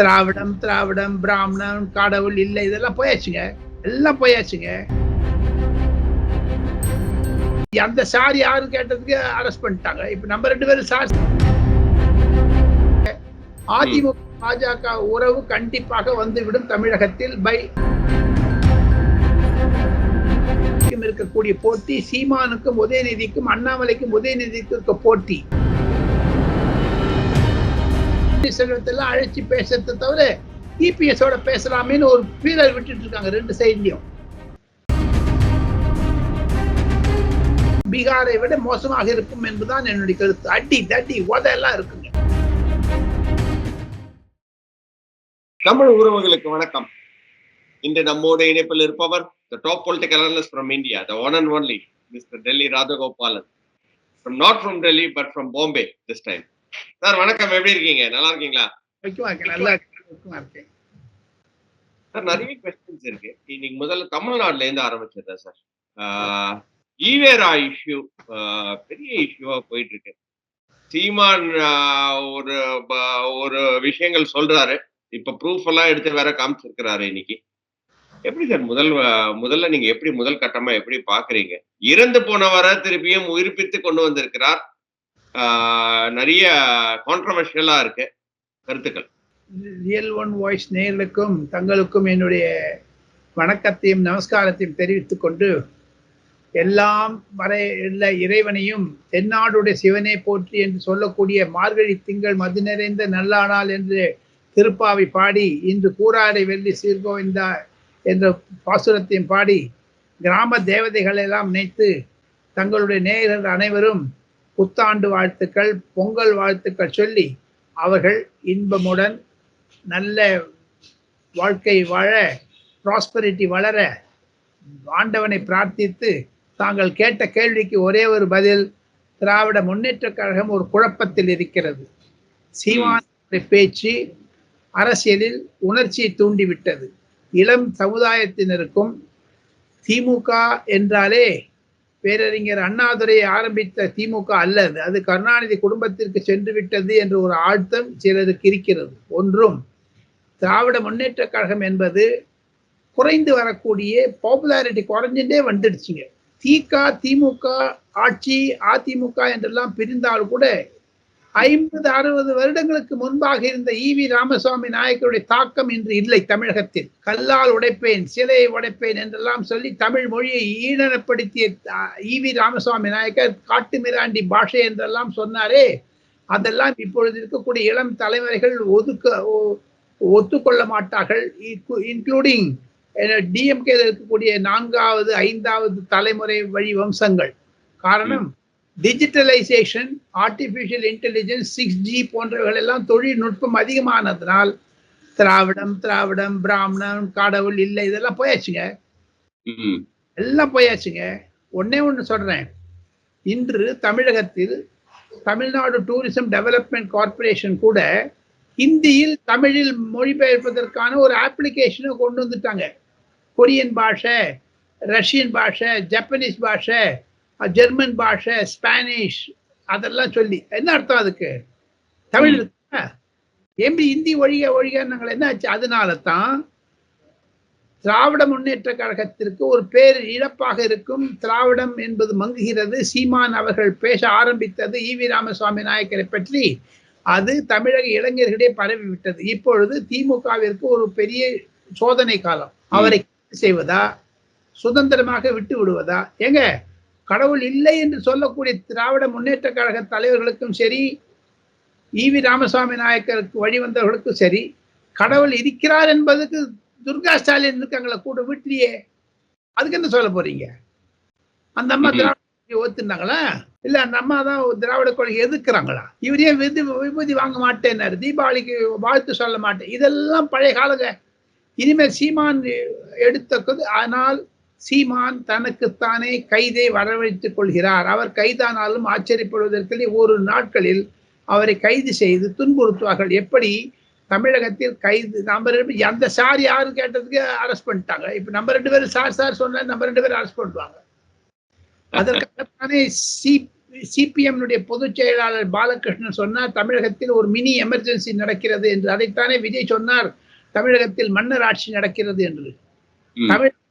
திராவிடம் திராவிடம் பிராமணம் கடவுள் இல்லை இதெல்லாம் போயாச்சுங்க. எல்லாம் போயாச்சுங்க. அந்த சார் யாரு கேட்டதுக்கு அரெஸ்ட் பண்ணிட்டாங்க. இப்ப நம்ம ரெண்டு பேரும் சார். அதிமுக பாஜக உறவு கண்டிப்பாக வந்துவிடும் தமிழகத்தில் பை. இருக்கக்கூடிய போட்டி சீமானுக்கும் உதயநிதிக்கும் அண்ணாமலைக்கும் உதயநிதிக்கும் இருக்க போட்டி. செல்வத்தெல்லாம் அழைச்சி பேசுறதை தவிர இபிஎஸ் பேசலாமேன்னு ஒரு ஃபீலர் விட்டுட்டு இருக்காங்க ரெண்டு சைட்லயும். பீகாரை விட மோசமாக இருக்கும் என்பதுதான் என்னுடைய கருத்து. அடி தடி உதெல்லாம் இருக்குங்க. தமிழ் உறவுகளுக்கு வணக்கம். இன்று நம்மோட இணைப்பில் இருப்பவர் the top political analyst from India the one and only mister Delhi Rajagopalan from not from Delhi but from Bombay this time sir வணக்கம். எப்படி இருக்கீங்க? நல்லா இருக்கீங்களா? நல்லா இருக்கேன். சார் நிறைய கொஸ்டின்ஸ் இருக்கு. இன்னைக்கு முதல்ல தமிழ்நாட்டுல இருந்து ஆரம்பிச்சிருந்தேன் சார் ஈவேரா இஷ்யூ பெரிய இஷ்யூவா போயிட்டு இருக்கு சீமான் ஒரு ஒரு விஷயங்கள் சொல்றாரு. இப்ப ப்ரூஃப் எல்லாம் எடுத்து வேற காமிச்சிருக்கிறாரு இன்னைக்கு. எப்படி சார் முதல் முதல்ல நீங்க எப்படி முதல் கட்டமா எப்படி பாக்குறீங்க? இறந்து போனவரை திருப்பியும் உயிர்ப்பித்து கொண்டு வந்திருக்கிறார். நிறைய கான்ட்ரவர்ஷியலா இருக்கு கருத்துக்கள். ரியல் ஒன் வாய்ஸ் நேர்களுக்கும் தங்களுக்கும் என்னுடைய வணக்கத்தையும் நமஸ்காரத்தையும் தெரிவித்துக் கொண்டு எல்லாம் வர உள்ள இறைவனையும் தென்னாடுடைய சிவனே போற்றி என்று சொல்லக்கூடிய மார்கழி திங்கள் மது நிறைந்த நல்லானாள் என்று திருப்பாவை பாடி இன்று கூறாரை வெள்ளி சீர்கோவிந்தா என்ற பாசுரத்தையும் பாடி கிராம தேவதைகளெல்லாம் நினைத்து தங்களுடைய நேயர்கள் அனைவரும் புத்தாண்டு வாழ்த்துக்கள் பொங்கல் வாழ்த்துக்கள் சொல்லி அவர்கள் இன்பமுடன் நல்ல வாழ்க்கை வாழ ப்ராஸ்பரிட்டி வளர ஆண்டவனை பிரார்த்தித்து தாங்கள் கேட்ட கேள்விக்கு ஒரே ஒரு பதில் திராவிட முன்னேற்றக் கழகம் ஒரு குழப்பத்தில் இருக்கிறது. சீமான பேச்சு அரசியலில் உணர்ச்சியை தூண்டிவிட்டது. இளம் சமுதாயத்தினருக்கும் திமுக என்றாலே பேரறிஞர் அண்ணாதுரையை ஆரம்பித்த திமுக அல்லது அது கருணாநிதி குடும்பத்திற்கு சென்று விட்டது என்ற ஒரு ஆழ்த்தம் சிலருக்கு இருக்கிறது. ஒன்றும் திராவிட முன்னேற்ற கழகம் என்பது குறைந்து வரக்கூடிய பாப்புலாரிட்டி குறைஞ்சுட்டே வந்துடுச்சுங்க. திக திமுக ஆட்சி அதிமுக என்றெல்லாம் பிரிந்தால் கூட ஐம்பது அறுபது வருடங்களுக்கு முன்பாக இருந்த ஈவி ராமசுவாமி நாயக்கருடைய தாக்கம் இன்று இல்லை தமிழகத்தில். கல்லால் உடைப்பேன் சிலையை உடைப்பேன் என்றெல்லாம் சொல்லி தமிழ் மொழியை ஈனப்படுத்திய ஈவி ராமசாமி நாயக்கர் காட்டு மிராண்டி பாஷை என்றெல்லாம் சொன்னாரே. அதெல்லாம் இப்பொழுது இருக்கக்கூடிய இளம் தலைமுறைகள் ஒதுக்க ஒ- ஒத்துக்கொள்ள மாட்டார்கள். இன்க்ளூடிங் டிஎம்கேல இருக்கக்கூடிய நான்காவது ஐந்தாவது தலைமுறை வழி வம்சங்கள் காரணம் digitalisation artificial intelligence six G போன்றவைகள் எல்லாம் தொழில்நுட்பம் அதிகமானதுனால் திராவிடம் திராவிடம் பிராமணன் கடவுள் இல்லை இதெல்லாம் போயாச்சுங்க. எல்லாம் போயாச்சுங்க. ஒண்ணே ஒன்று சொல்றேன். இன்று தமிழகத்தில் தமிழ்நாடு டூரிசம் டெவலப்மெண்ட் கார்ப்பரேஷன் கூட ஹிந்தியில் தமிழில் மொழிபெயர்ப்பதற்கான ஒரு அப்ளிகேஷனை கொண்டு வந்துட்டாங்க. கொரியன் பாஷை ரஷ்யன் பாஷை ஜப்பனீஸ் பாஷை ஜெர்மன் பாஷை ஸ்பானிஷ் அதெல்லாம் சொல்லி. என்ன அர்த்தம் அதுக்கு? தமிழ் இருக்கா? எப்படி ஹிந்தி ஒழிக ஒழிகன்னாங்களே என்ன ஆச்சு? அதனால தான் திராவிட முன்னேற்ற கழகத்திற்கு ஒரு பேர் இழப்பாக இருக்கும். திராவிடம் என்பது மங்குகிறது. சீமான் அவர்கள் பேச ஆரம்பித்தது ஈவி ராமசுவாமி நாயக்கரை பற்றி. அது தமிழக இளைஞர்களிடையே பரவி விட்டது. இப்பொழுது திமுகவிற்கு ஒரு பெரிய சோதனை காலம். அவரை செய்வதா? சுதந்திரமாக விட்டு விடுவதா? ஏங்க கடவுள் இல்லை என்று சொல்லக்கூடிய திராவிட முன்னேற்ற கழக தலைவர்களுக்கும் சரி ஈவி ராமசாமி நாயக்கருக்கு வழிவந்தவர்களுக்கும் சரி கடவுள் இருக்கிறார் என்பதுக்கு துர்கா ஸ்டாலின் இருக்காங்களா கூட வீட்லயே அதுக்கு என்ன சொல்ல போறீங்க? அந்த அம்மா. திராவிட ஒத்துனாங்களா? இல்ல அந்த அம்மா தான் திராவிட கொள்கை எதிர்க்கிறாங்களா? இவரே விதி விபூதி வாங்க மாட்டேன்னாரு தீபாவளிக்கு வாழ்த்து சொல்ல மாட்டேன். இதெல்லாம் பழைய காலங்க. இனிமேல் சீமான் எடுத்தது ஆனால் சீமான் தனக்குத்தானே கைதை வரவழைத்துக் கொள்கிறார். அவர் கைதானாலும் ஆச்சரியப்படுவதற்கு ஒரு நாட்களில் அவரை கைது செய்து துன்புறுத்துவார்கள். எப்படி? தமிழகத்தில் கைது நம்ம ரெண்டு அந்த சார் யாரு கேட்டதுக்கு அரெஸ்ட் பண்ணிட்டாங்க. இப்ப நம்ம ரெண்டு பேரும் சார் சார் சொன்னா நம்ம ரெண்டு பேரும் அரெஸ்ட் பண்ணுவாங்க. அதற்காகத்தானே சி சிபிஎம் பொதுச் செயலாளர் பாலகிருஷ்ணன் சொன்னார் தமிழகத்தில் ஒரு மினி எமர்ஜென்சி நடக்கிறது என்று. அதைத்தானே விஜய் சொன்னார் தமிழகத்தில் மன்னர் ஆட்சி நடக்கிறது என்று. ம்.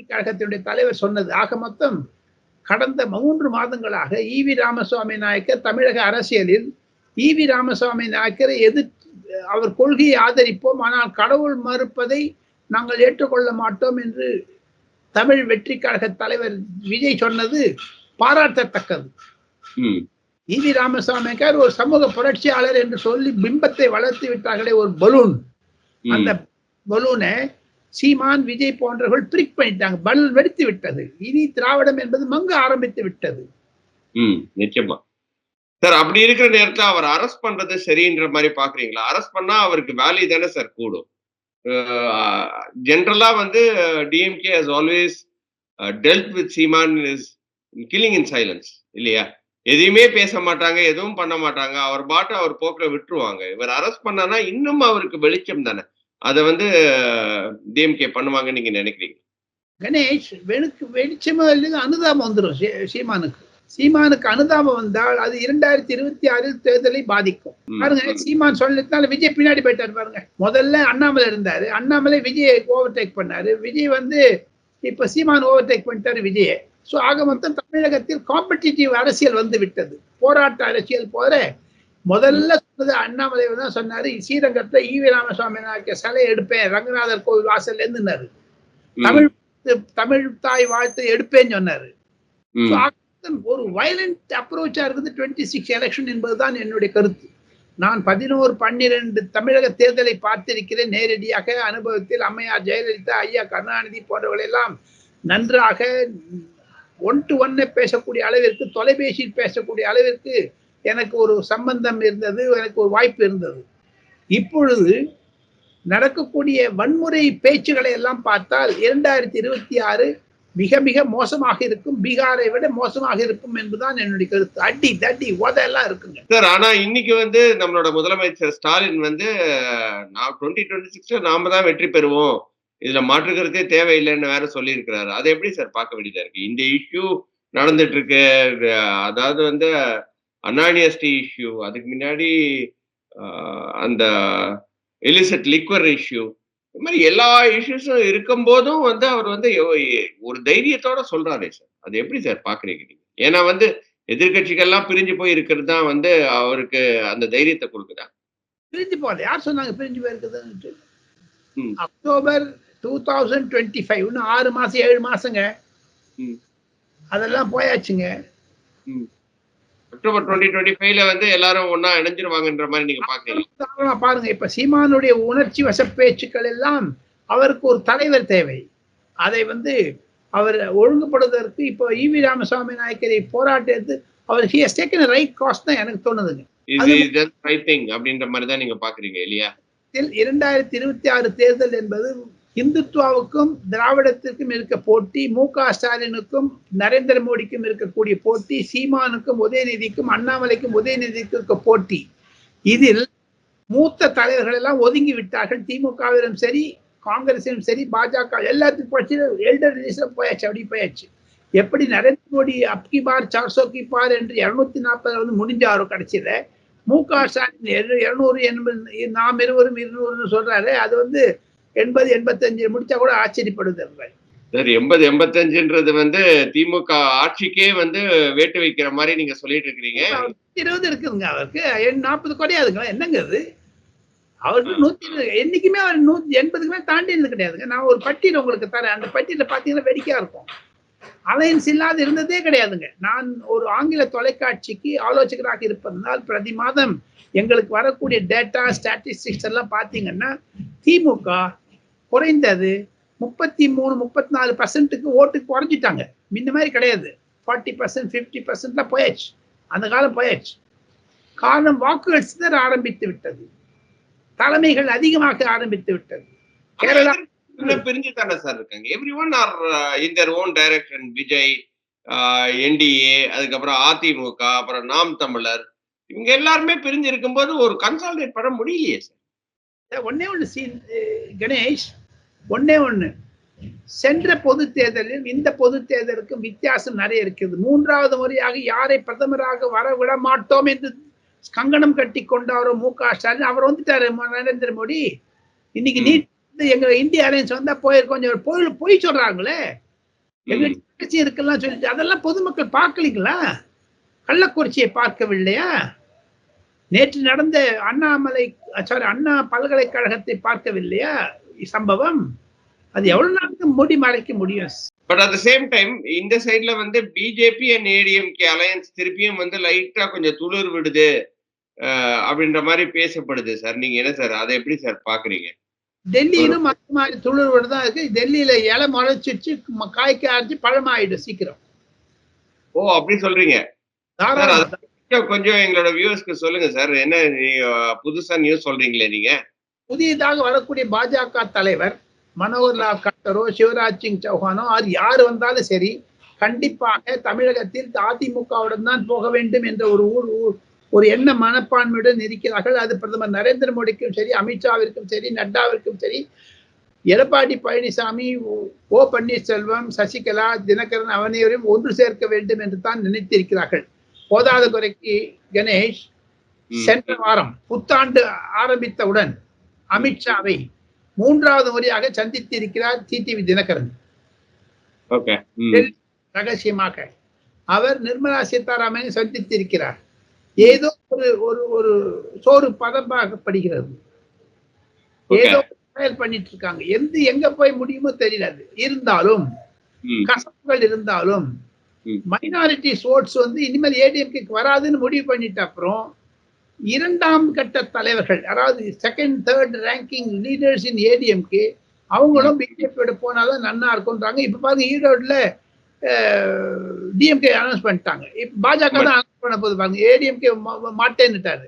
தமிழ் கழகத்தினுடைய தலைவர் சொன்னது ஆக மொத்தம் கடந்த மூன்று மாதங்களாக ஈவி ராமசுவாமி நாயக்கர் தமிழக அரசியலில் ஈவி ராமசுவாமி நாயக்கரை எதிர் அவர் கொள்கையை ஆதரிப்போம் ஆனால் கடவுள் மறுப்பதை நாங்கள் ஏற்றுக்கொள்ள மாட்டோம் என்று தமிழ் வெற்றி கழக தலைவர் விஜய் சொன்னது பாராட்டத்தக்கது. ஈவி ராமசாமிக்கார் ஒரு சமூக புரட்சியாளர் என்று சொல்லி பிம்பத்தை வளர்த்து விட்டார்களே ஒரு பலூன். அந்த பலூனை சீமான் விஜய் போன்றவர்கள் பிரிக் பண்ணிட்டாங்க. பல் வெடித்து விட்டது. இனி திராவிடம் என்பது மங்க ஆரம்பித்து விட்டது. ம் நிச்சயமா. சார் அப்படி இருக்கிற நேரத்துல அவர் அரெஸ்ட் பண்றது சரின்ற மாதிரி பாக்குறீங்களா அரெஸ்ட் பண்ணா அவருக்கு வேல்யூ தானே சார் கூடும். ஜென்ரலா வந்து DMK has always dealt with Seeman is killing in silence இல்லையா? எதையுமே பேச மாட்டாங்க எதுவும் பண்ண மாட்டாங்க. அவர் பாட்டு அவர் போக்கில் விட்டுருவாங்க. இவர் அரெஸ்ட் பண்ணானா இன்னும் அவருக்கு வெளிச்சம் தானே. அதை வந்து டிஎம்கே பண்ணுவாங்கன்னு நீங்க நினைக்கிறீங்க? கணேஷ் வெளுக்கு வெளிச்சமா இல்லைங்க அனுதாபம் வந்துடும் சீமானுக்கு. சீமானுக்கு அனுதாபம் வந்தால் அது இரண்டாயிரத்தி இருபத்தி ஆறில் தேர்தலை பாதிக்கும். பாருங்க. சீமான் சொன்னதுனால விஜய் பின்னாடி போயிட்டாரு பாருங்க. முதல்ல அண்ணாமலை இருந்தாரு. அண்ணாமலை விஜயை ஓவர்டேக் பண்ணாரு. விஜய் வந்து இப்ப சீமான் ஓவர்டேக் பண்ணிட்டாரு விஜயை. சோ ஆக மொத்தம் தமிழகத்தில் காம்படிட்டிவ் அரசியல் வந்து விட்டது. போராட்ட அரசியல் போற முதல்ல சொன்னது அண்ணாமலை தான் சொன்னாரு ஸ்ரீரங்கத்துல ஈவி ராமசுவாமி நாயக்க சிலை எடுப்பேன் ரங்கநாதர் கோவில் வாசல்ல இருந்துனாரு தமிழ் தமிழ் தாய் வாழ்த்து எடுப்பேன்னு சொன்னாரு. ஒரு வயலண்ட் அப்ரோச்சா இருக்குது டுவெண்ட்டி சிக்ஸ் எலெக்ஷன் என்பதுதான் என்னுடைய கருத்து. நான் பதினோரு பன்னிரண்டு தமிழக தேர்தலை பார்த்திருக்கிறேன் நேரடியாக அனுபவத்தில் அம்மையார் ஜெயலலிதா ஐயா கருணாநிதி போன்றவர்கள் எல்லாம் நன்றாக ஒன் டு ஒன்னை பேசக்கூடிய அளவிற்கு தொலைபேசியில் பேசக்கூடிய அளவிற்கு எனக்கு ஒரு சம்பந்தம் இருந்தது எனக்கு ஒரு வாய்ப்பு இருந்தது. இப்பொழுது நடக்கக்கூடிய வன்முறை பேச்சுகளை எல்லாம் பார்த்தால் இரண்டாயிரத்தி இருபத்தி ஆறு மிக மிக மோசமாக இருக்கும் பீகாரை விட மோசமாக இருக்கும் என்பதுதான் என்னுடைய கருத்து. அடி தடி உதெல்லாம் இருக்குங்க. சார் ஆனா இன்னைக்கு வந்து நம்மளோட முதலமைச்சர் ஸ்டாலின் வந்து நான் டுவெண்ட்டி டுவெண்ட்டி சிக்ஸ்ல நாம தான் வெற்றி பெறுவோம். இதுல மாற்றுக்கிறதே தேவையில்லைன்னு வேற சொல்லியிருக்கிறாரு. அதை எப்படி சார் பார்க்க வேண்டியதா இருக்கு? இந்த இஷ்யூ நடந்துட்டு இருக்கு. அதாவது வந்து அனானியஸ்டி இஷ்யூ அதுக்கு முன்னாடி அந்த எலிசட் லிக்வர் இஷ்யூ இந்த மாதிரி எல்லா இஷ்யூஸும் இருக்கும் போதும் வந்து அவர் வந்து ஒரு தைரியத்தோட சொல்றாரே சார் அது எப்படி சார் பாக்குறீங்க நீங்க? ஏன்னா வந்து எதிர்கட்சிகள்லாம் பிரிஞ்சு போய் இருக்கிறது தான் வந்து அவருக்கு அந்த தைரியத்தை கொடுக்குதா? பிரிஞ்சு போகல. யார் சொன்னாங்க பிரிஞ்சு போயிருக்குதுன்னு ம். October two thousand twenty five இன்னும் ஆறு மாசம் ஏழு மாசங்க. அதெல்லாம் போயாச்சுங்க. அக்டோபர் டுவெண்ட்டி டுவெண்ட்டி ஃபைவ்ல வந்து எல்லாரும் ஒண்ணா இணைஞ்சிருவாங்கன்ற மாதிரி நீங்க பாக்குறீங்க. பாருங்க. இப்ப சீமானுடைய உணர்ச்சி வச பேச்சுக்கள் எல்லாம் அவருக்கு ஒரு தலைவர் தேவை. அதை வந்து அவர் ஒழுங்குபடுவதற்கு இப்போ ஈவி ராமசாமி நாயக்கரை போராட்டத்து அவர் he has taken right caste தான் எனக்கு தோணுதுங்க. அப்படின்ற மாதிரி தான் நீங்க பாக்குறீங்க இல்லையா? இரண்டாயிரத்தி இருபத்தி ஆறு தேர்தல் என்பது இந்துத்துவாவுக்கும் திராவிடத்திற்கும் இருக்க போட்டி மு க ஸ்டாலினுக்கும் நரேந்திர மோடிக்கும் இருக்கக்கூடிய போட்டி சீமானுக்கும் உதயநிதிக்கும் அண்ணாமலைக்கும் உதயநிதிக்கும் இருக்க போட்டி. இதில் மூத்த தலைவர்கள் எல்லாம் ஒதுங்கி விட்டார்கள். திமுகவிலும் சரி காங்கிரஸிலும் சரி பாஜக எல்லாத்துக்கும் போச்சு. எல்டர் போயாச்சு அப்படி போயாச்சு. எப்படி நரேந்திர மோடி அப்கி பார் சார்சோ கி பார் என்று இருநூத்தி நாற்பது வந்து முடிஞ்சாரோ கடைசியில மு க ஸ்டாலின் இருநூறு எண்பது நாம் இருவரும் இருநூறுன்னு சொல்றாரு. அது வந்து எண்பது எண்பத்தஞ்சு முடிச்சா கூட ஆச்சரியப்படுது சார் எண்பது எண்பத்தஞ்சுன்றது வந்து திமுக ஆட்சிக்கே வந்து வேட்டு வைக்கிற மாதிரி நீங்க சொல்லிட்டு இருக்கிறீங்க இருபது இருக்குதுங்க அவருக்கு. நாற்பது குறையாதுங்களா என்னங்க அது? அவருக்கு நூத்தி இருபது என்னைக்குமே அவர் நூத்தி எண்பதுக்குமே தாண்டி இருந்தது கிடையாதுங்க. நான் ஒரு பட்டியல் உங்களுக்கு தரேன். அந்த பட்டியல பாத்தீங்கன்னா வேடிக்கையா இருக்கும். அலையன்ஸ் இல்லாத இருந்ததே கிடையாதுங்க. நான் ஒரு ஆங்கில தொலைக்காட்சிக்கு ஆலோசகராக இருப்பதனால் பிரதி மாதம் எங்களுக்கு வரக்கூடிய டேட்டா ஸ்டாட்டிஸ்டிக்ஸ் எல்லாம் பார்த்தீங்கன்னா திமுக குறைந்தது முப்பத்தி மூணு முப்பத்தி நாலு பர்சன்ட்டுக்கு ஓட்டுக்கு குறைஞ்சிட்டாங்க. முன்ன மாதிரி கிடையாது. ஃபார்ட்டி பர்சன்ட் ஃபிஃப்டி பர்சன்ட்லாம் போயாச்சு. அந்த காலம் போயாச்சு. காரணம் வாக்குகள் சிதற ஆரம்பித்து விட்டது. தலைமைகள் அதிகமாக ஆரம்பித்து விட்டது. கேரளா பிரிஞ்சு தானே சார் இருக்காங்க. Every one are in their own direction Vijay NDA அதுக்கப்புறம் அதிமுக அப்புறம் நாம் தமிழர். இவங்க எல்லாருமே பிரிஞ்சு இருக்கும்போது ஒரு கன்சால்டேட் பண்ண முடியலையே சார். ஒன்னே ஒன்று சீன் கணேஷ் ஒன்னே ஒன்று சென்ற பொது தேர்தலில் இந்த பொது தேர்தலுக்கும் வித்தியாசம் நிறைய இருக்கிறது. மூன்றாவது முறையாக யாரை பிரதமராக வர விட மாட்டோம் என்று கங்கணம் கட்டி கொண்டாரோ மு க ஸ்டாலின் அவர் வந்துட்டாரு நரேந்திர மோடி. இன்னைக்கு. நீட் எங்க இந்திய அலையன்ஸ் வந்தா போயிருக்கோம் கொஞ்சம் பொய் பொய் சொல்றாங்களே. எங்க இருக்கலாம் சொல்லிட்டு அதெல்லாம் பொதுமக்கள் பார்க்கலீங்களா? கள்ளக்குறிச்சியை பார்க்கவில்லையா? நேற்று நடந்த அண்ணாமலை சாரி அண்ணா பல்கலைக்கழகத்தை பார்க்கவில்லையா? சம்பவம். அது எவ்வளவு நாளுக்கு மூடி மறைக்க முடியும்? But at the same time இந்த சைடுல வந்து பிஜேபி அண்ட் ஏடிஎம்கே அலையன்ஸ் திருப்பியும் வந்து லைட்டா கொஞ்சம் துளிர் விடுது. அப்படின்ற மாதிரி பேசப்படுது சார். நீங்க என்ன சார் அதை எப்படி சார் பாக்குறீங்க? டெல்லியிலும் அந்த மாதிரி துளிர்வோடு தான் இருக்கு. டெல்லியில இலை முளைச்சிச்சு காய்க்க ஆரம்பிச்சு பழமாயிடும் சீக்கிரம். ஓ அப்படி சொல்றீங்க. கொஞ்சம் எங்களோட வியூவர்ஸ்க்கு சொல்லுங்க சார். என்ன புதுசா நியூஸ் சொல்றீங்களே நீங்க? புதியதாக வரக்கூடிய பாஜக தலைவர் மனோகர்லால் கட்டரோ சிவராஜ் சிங் சௌஹானோ அது யார் வந்தாலும் சரி கண்டிப்பாக தமிழகத்தில் அதிமுகவுடன் தான் போக வேண்டும் என்ற ஒரு ஊர் ஒரு எண்ண மனப்பான்மையுடன் இருக்கிறார்கள். அது பிரதமர் நரேந்திர மோடிக்கும் சரி அமித்ஷாவிற்கும் சரி நட்டாவிற்கும் சரி. எடப்பாடி பழனிசாமி ஓ- பன்னீர்செல்வம் சசிகலா தினகரன் அவனையோரையும் ஒன்று சேர்க்க வேண்டும் என்று தான் நினைத்திருக்கிறார்கள். போதாத குறைக்கு கணேஷ். சென்ற வாரம் புத்தாண்டு ஆரம்பித்தவுடன் அமித்ஷாவை மூன்றாவது முறையாக சந்தித்திருக்கிறார் டிடிவி தினகரன். ரகசியமாக அவர் நிர்மலா சீதாராமனை சந்தித்திருக்கிறார். ஏதோ ஒரு ஒரு ஒரு சோறு பதம்பாகப்படுகிறது. ஏதோ செயல் பண்ணிட்டு இருக்காங்க எந்த எங்க போய் முடியுமோ தெரியாது இருந்தாலும் கசப்புகள் இருந்தாலும். மைனாரிட்டி ஓட்ஸ் வந்து இனிமேல் ஏடிஎம்கே வராதுன்னு முடிவு பண்ணிட்ட அப்புறம் இரண்டாம் கட்ட தலைவர்கள் அதாவது second third ranking leaders in ADMK அவங்களும் பிஜேபியோட போனாதான் நன்னா இருக்கும்ன்றாங்க. இப்ப பாருங்க ஈரோடுல டிஎம்கே அனௌன்ஸ் பண்ணிட்டாங்க. இப்ப பாஜக தான் அனௌன்ஸ் பண்ண போது பாருங்க. ஏடிஎம்கே மாட்டேன்னுட்டாரு.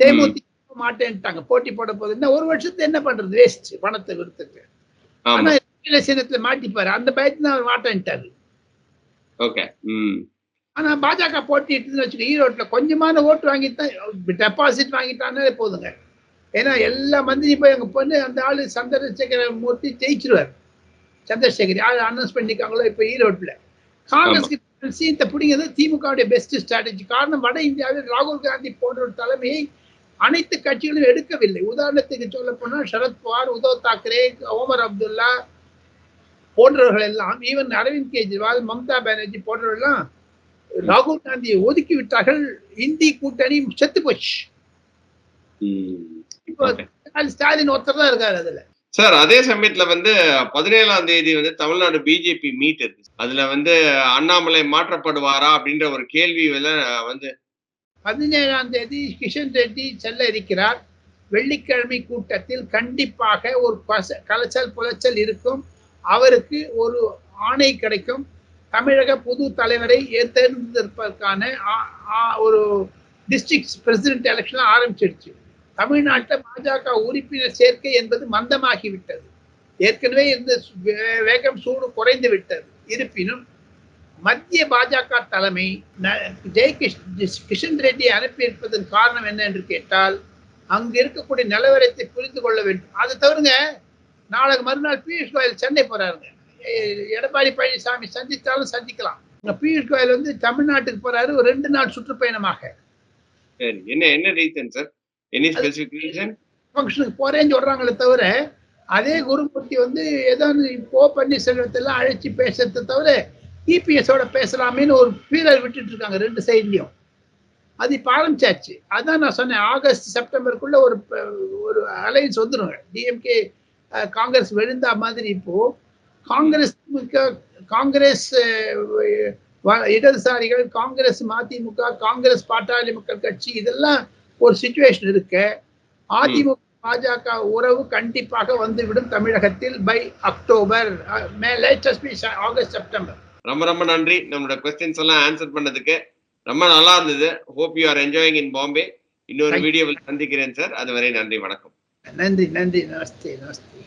தேமுதிக மாட்டேன்ட்டாங்க போட்டி போட போகுது. இன்னும் ஒரு வருஷத்துக்கு என்ன பண்றது? வேஸ்ட் பணத்தை ஆமா. ஆனா எலெக்ஷனத்துல மாட்டிப்பாரு. அந்த பயத்துல அவர் மாட்டேன்ட்டாரு. ஓகே. ஆனா பாஜக போட்டிட்டுன்னு வச்சுக்க ஈரோட்ல கொஞ்சமான ஓட்டு வாங்கித்தான் டெபாசிட் வாங்கிட்டானே போதுங்க. ஏன்னா எல்லா மந்திரி போய் அங்க பொண்ணு அந்த ஆளு சந்திரசேகர மூர்த்தி ஜெயிச்சிருவார். சந்திரசேகர் யார் அனௌன்ஸ் பண்ணிருக்காங்களோ இப்ப ஈரோட்ல காங்கிரஸ் சீத்தை பிடிங்கிறது திமுகவுடைய பெஸ்ட் ஸ்ட்ராட்டஜி காரணம் வட இந்தியாவில் ராகுல் காந்தி போன்ற ஒரு தலைமையை அனைத்து கட்சிகளும் எடுக்கவில்லை. உதாரணத்துக்கு சொல்ல போனால் சரத்பவார் உத்தவ் தாக்கரே ஓமர் அப்துல்லா போன்றவர்கள் எல்லாம் ஈவன் அரவிந்த் கெஜ்ரிவால் மம்தா பானர்ஜி போன்றவர்கள் எல்லாம் ராகுல் காந்தியை ஒதுக்கி விட்டார்கள். இந்தி கூட்டணி செத்து போச்சு. இப்போ. ஸ்டாலின் ஒருத்தர் தான் இருக்காரு அதுல. சார் அதே சமயத்துல வந்து பதினேழாம் தேதி வந்து தமிழ்நாடு பிஜேபி மீட் இருக்கு. அதுல வந்து அண்ணாமலை மாற்றப்படுவாரா அப்படின்ற ஒரு கேள்வி வந்து பதினேழாம் தேதி கிஷன் ரெட்டி செல்ல இருக்கிறார். வெள்ளிக்கிழமை கூட்டத்தில் கண்டிப்பாக ஒரு கலைச்சல் புலைச்சல் இருக்கும். அவருக்கு ஒரு ஆணை கிடைக்கும். தமிழக புது தலைவரை தேர்ந்தெடுப்பதற்கான ஆ- ஆ- ஒரு டிஸ்ட்ரிக்ட் பிரசிடென்ட் எலெக்ஷன் ஆரம்பிச்சிடுச்சு. தமிழ்நாட்டில் பாஜக உறுப்பினர் சேர்க்கை என்பது மந்தமாகிவிட்டது. ஏற்கனவே இந்த வே- வேகம் சூடு குறைந்து விட்டது இருப்பினும் மத்திய பாஜக தலைமை ந- ஜெயகிஷ் கிஷன் ரெட்டியை அனுப்பியிருப்பதன் காரணம் என்ன என்று கேட்டால் அங்கு இருக்கக்கூடிய நிலவரத்தை புரிந்து கொள்ள வேண்டும். அதை தவிருங்க நாளைக்கு மறுநாள் பியூஷ் கோயல் சென்னை போறாருங்க. எடப்பாடி பழனிசாமி சந்தித்தாலும் சந்திக்கலாம். பியூஷ் கோயல் வந்து தமிழ்நாட்டுக்கு போறாரு ஒரு ரெண்டு நாள் சுற்றுப்பயணமாக. சரி என்ன என்ன reason sir any specific reason ஃபங்க்ஷனுக்கு போறேன்னு சொல்றாங்களே தவிர அதே குருமூர்த்தி வந்து ஏதாவது ஓ பன்னீர்செல்வத்தெல்லாம் அழைச்சி பேசுறதை தவிர இபிஎஸோட பேசலாமேன்னு ஒரு பீரல் விட்டுட்டு இருக்காங்க ரெண்டு சைட்லயும். அது இப்போ ஆரம்பிச்சாச்சு. அதான் நான் சொன்னேன் ஆகஸ்ட் செப்டம்பருக்குள்ள ஒரு ப- ஒரு அலைன்ஸ் வந்துருங்க. டிஎம்கே காங்கிரஸ் விழுந்தா மாதிரி இப்போ காங்கிரஸ் காங்கிரஸ் இடதுசாரிகள் காங்கிரஸ் மதிமுக காங்கிரஸ் பாட்டாளி மக்கள் கட்சி இதெல்லாம் ஒரு சுச்சுவேஷன் இருக்கு. அதிமுக பாஜக உறவு கண்டிப்பாக வந்துவிடும் தமிழகத்தில் பை அக்டோபர் ஆகஸ்ட் செப்டம்பர் ரொம்ப ரொம்ப நன்றி. நம்மளோட கொஸ்டின்ஸ் எல்லாம் ஆன்சர் பண்ணதுக்கு. ரொம்ப நல்லா இருந்தது. Hope you are enjoying in Bombay இன்னொரு. வீடியோவில் சந்திக்கிறேன் சார் அதுவரை நன்றி வணக்கம். நன்றி நன்றி. நமஸ்தே நமஸ்தே